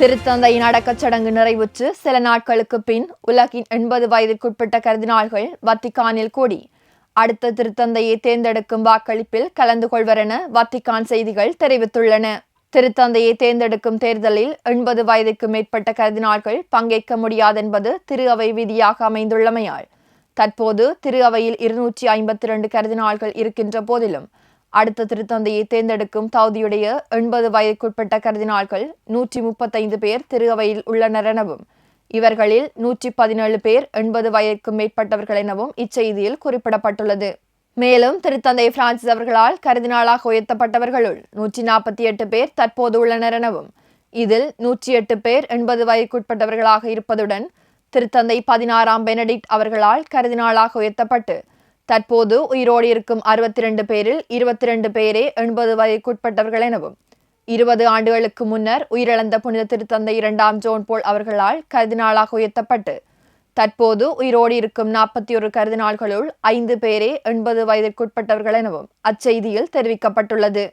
திருத்தந்தையின் அடக்கச்சடங்கு நிறைவுற்று சில நாட்களுக்கு பின் உலகின் எண்பது வயதிற்குட்பட்ட கருதினாள்கள் வத்திக்கானில் கூடி. அடுத்த திருத்தந்தையை தேர்ந்தெடுக்கும் வாக்களிப்பில் கலந்து கொள்வர் என வத்திக்கான் செய்திகள் தெரிவித்துள்ளன. திருத்தந்தையை தேர்ந்தெடுக்கும் தேர்தலில் எண்பது வயதுக்கு மேற்பட்ட கருதினாள்கள் பங்கேற்க முடியாதென்பது திரு அவை விதியாக அமைந்துள்ளமையால். தற்போது திரு அவையில் இருநூற்றி ஐம்பத்தி இரண்டு கருதினாள்கள் இருக்கின்ற போதிலும் அடுத்த திருத்தந்தையை தேர்ந்தெடுக்கும் தகுதியுடைய எண்பது வயதுக்குட்பட்ட கர்தினால்கள் நூற்றி முப்பத்தைந்து பேர் திரு அவையில் உள்ளனர் எனவும் இவர்களில் நூற்றி பதினேழு பேர் எண்பது வயதுக்கு மேற்பட்டவர்கள் எனவும் இச்செய்தியில் குறிப்பிடப்பட்டுள்ளது. மேலும் திருத்தந்தை பிரான்சிஸ் அவர்களால் கருதினாளாக உயர்த்தப்பட்டவர்களுள் நூற்றி நாற்பத்தி எட்டு பேர் தற்போது உள்ளனர் எனவும் இதில் நூற்றி எட்டு பேர் எண்பது வயதுக்குட்பட்டவர்களாக இருப்பதுடன் திருத்தந்தை பதினாறாம் பெனடிக்ட் அவர்களால் கருதினாளாக உயர்த்தப்பட்டு தற்போது உயிரோடு இருக்கும் அறுபத்தி ரெண்டு பேரில் இருபத்தி ரெண்டு பேரே எண்பது வயதுக்குட்பட்டவர்கள் எனவும் இருபது ஆண்டுகளுக்கு முன்னர் உயிரிழந்த புனித திருத்தந்தை இரண்டாம் ஜோன் போல் அவர்களால் கருதினாளாக உயர்த்தப்பட்டு தற்போது உயிரோடு இருக்கும் நாற்பத்தி ஒரு கருதினாள்களுள் ஐந்து பேரே எண்பது வயதிற்குட்பட்டவர்கள் எனவும் அச்செய்தியில் தெரிவிக்கப்பட்டுள்ளது.